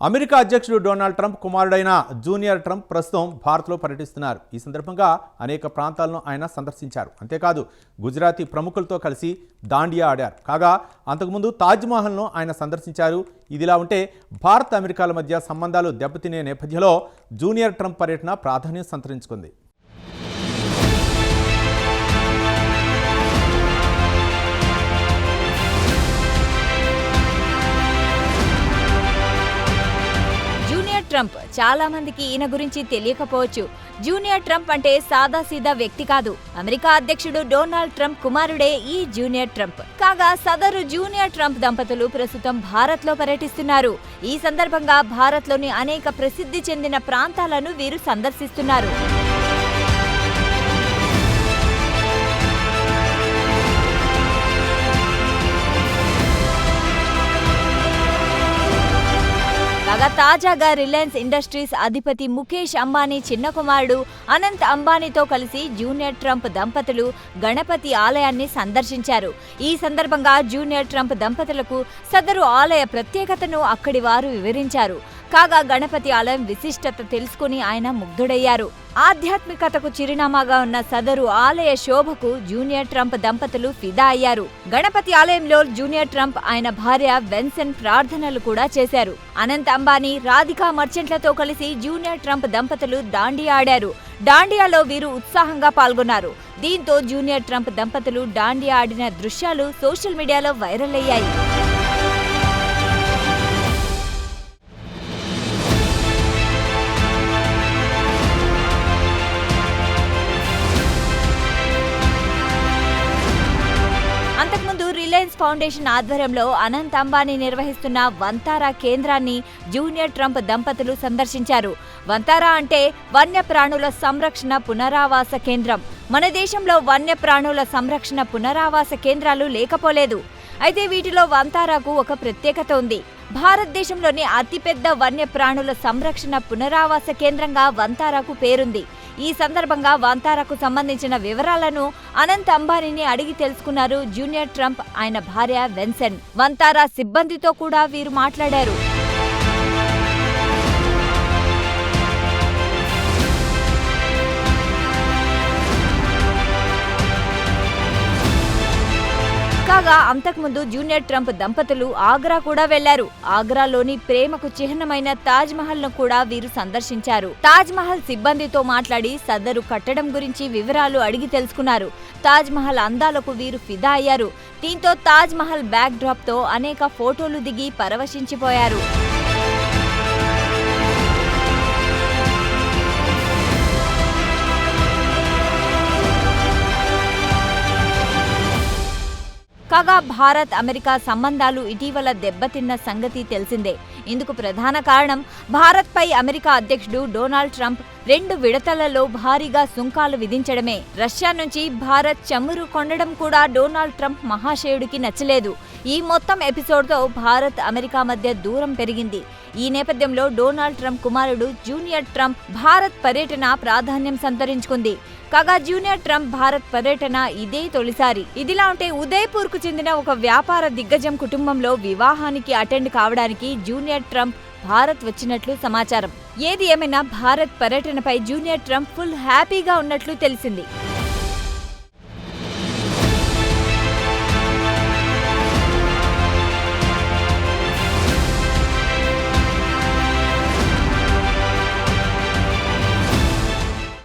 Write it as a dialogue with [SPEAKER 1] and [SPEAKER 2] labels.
[SPEAKER 1] America అధ్యక్షుడు Donald Trump కుమారుడైన junior Trump ప్రస్తుతం భారత్లో పర్యటిస్తున్నారు. ఈ సందర్భంగా అనేక ప్రాంతాలను ఆయన సందర్శించారు. అంతేకాదు గుజరాతీ ప్రముఖులతో కలిసి దాండియా ఆడారు. కాగా అంతకుముందు తాజ్మహల్ను ఆయన సందర్శించారు. ఇదిలా ఉంటే భారత్ అమెరికాల మధ్య సంబంధాలు దెబ్బతినే నేపథ్యంలో జూనియర్ ట్రంప్ పర్యటన ప్రాధాన్యం సంతరించుకుంది.
[SPEAKER 2] Junior Trump. చాలా మందికి ఈయన గురించి తెలియకపోవచ్చు. జూనియర్ ట్రంప్ అంటే సాదాసీదా వ్యక్తి కాదు. అమెరికా అధ్యక్షుడు డొనాల్డ్ ట్రంప్ కుమారుడే ఈ జూనియర్ ట్రంప్. కాగా సదరు జూనియర్ ట్రంప్ దంపతులు ప్రస్తుతం భారత్లో పర్యటిస్తున్నారు. ఈ సందర్భంగా భారత్లోని అనేక ప్రసిద్ధి చెందిన ప్రాంతాలను వీరు సందర్శిస్తున్నారు. తాజాగా రిలయన్స్ ఇండస్ట్రీస్ అధిపతి ముఖేష్ అంబానీ చిన్న కుమారుడు అనంత్ అంబానీతో కలిసి జూనియర్ ట్రంప్ దంపతులు గణపతి ఆలయాన్ని సందర్శించారు. ఈ సందర్భంగా జూనియర్ ట్రంప్ దంపతులకు సదరు ఆలయ ప్రత్యేకతను అక్కడి వారు వివరించారు. కాగా గణపతి ఆలయం విశిష్టత తెలుసుకుని ఆయన ముగ్ధుడయ్యారు. ఆధ్యాత్మికతకు చిరునామాగా ఉన్న సదరు ఆలయ శోభకు జూనియర్ ట్రంప్ దంపతులు ఫిదా అయ్యారు. గణపతి ఆలయంలో జూనియర్ ట్రంప్ ఆయన భార్య వెన్సెన్ ప్రార్థనలు కూడా చేశారు. అనంత్ అంబానీ రాధికా మర్చెంట్లతో కలిసి జూనియర్ ట్రంప్ దంపతులు దాండియా ఆడారు. డాండియాలో వీరు ఉత్సాహంగా పాల్గొన్నారు. దీంతో జూనియర్ ట్రంప్ దంపతులు డాండియా ఆడిన దృశ్యాలు సోషల్ మీడియాలో వైరల్ అయ్యాయి. అంతకుముందు రిలయన్స్ ఫౌండేషన్ ఆధ్వర్యంలో అనంత్ అంబానీ నిర్వహిస్తున్న వంతారా కేంద్రాన్ని జూనియర్ ట్రంప్ దంపతులు సందర్శించారు. వంతారా అంటే వన్యప్రాణుల సంరక్షణ పునరావాస కేంద్రం. మన దేశంలో వన్యప్రాణుల సంరక్షణ పునరావాస కేంద్రాలు లేకపోలేదు. అయితే వీటిలో వంతారాకు ఒక ప్రత్యేకత ఉంది. భారతదేశంలోని అతిపెద్ద వన్యప్రాణుల సంరక్షణ పునరావాస కేంద్రంగా వంతారాకు పేరుంది. ఈ సందర్భంగా వంతారాకు సంబంధించిన వివరాలను అనంత్ అంబానీని అడిగి తెలుసుకున్నారు జూనియర్ ట్రంప్ ఆయన భార్య వెన్సెన్. వంతారా సిబ్బందితో కూడా వీరు మాట్లాడారు. కాగా అంతకుముందు జూనియర్ ట్రంప్ దంపతులు ఆగ్రా కూడా వెళ్ళారు. ఆగ్రాలోని ప్రేమకు చిహ్నమైన తాజ్ మహల్ను కూడా వీరు సందర్శించారు. తాజ్ మహల్ సిబ్బందితో మాట్లాడి సదరు కట్టడం గురించి వివరాలు అడిగి తెలుసుకున్నారు. తాజ్ మహల్ అందాలకు వీరు ఫిదా అయ్యారు. దీంతో తాజ్ మహల్ బ్యాక్ డ్రాప్తో అనేక ఫోటోలు దిగి పరవశించిపోయారు. కాగా భారత్ అమెరికా సంబంధాలు ఇటీవల దెబ్బతిన్న సంగతి తెలిసిందే. ఇందుకు ప్రధాన కారణం భారత్పై అమెరికా అధ్యక్షుడు డొనాల్డ్ ట్రంప్ రెండు విడతలలో భారీగా సుంకాలు విధించడమే. రష్యా నుంచి భారత్ చమురు కొనడం కూడా డొనాల్డ్ ట్రంప్ మహాశయుడికి నచ్చలేదు. ఈ మొత్తం ఎపిసోడ్తో భారత్ అమెరికా మధ్య దూరం పెరిగింది. ఈ నేపథ్యంలో డొనాల్డ్ ట్రంప్ కుమారుడు జూనియర్ ట్రంప్ భారత్ పర్యటన ప్రాధాన్యం సంతరించుకుంది. కాగా జూనియర్ ట్రంప్ భారత్ పర్యటన ఇదే తొలిసారి. ఇదిలా ఉంటే ఉదయపూర్కు చెందిన ఒక వ్యాపార దిగ్గజం కుటుంబంలో వివాహానికి అటెండ్ కావడానికి జూనియర్ ట్రంప్ భారత్ వచ్చినట్లు సమాచారం. ఏది ఏమైనా భారత్ పర్యటనపై జూనియర్ ట్రంప్ ఫుల్ హ్యాపీగా ఉన్నట్లు తెలిసింది.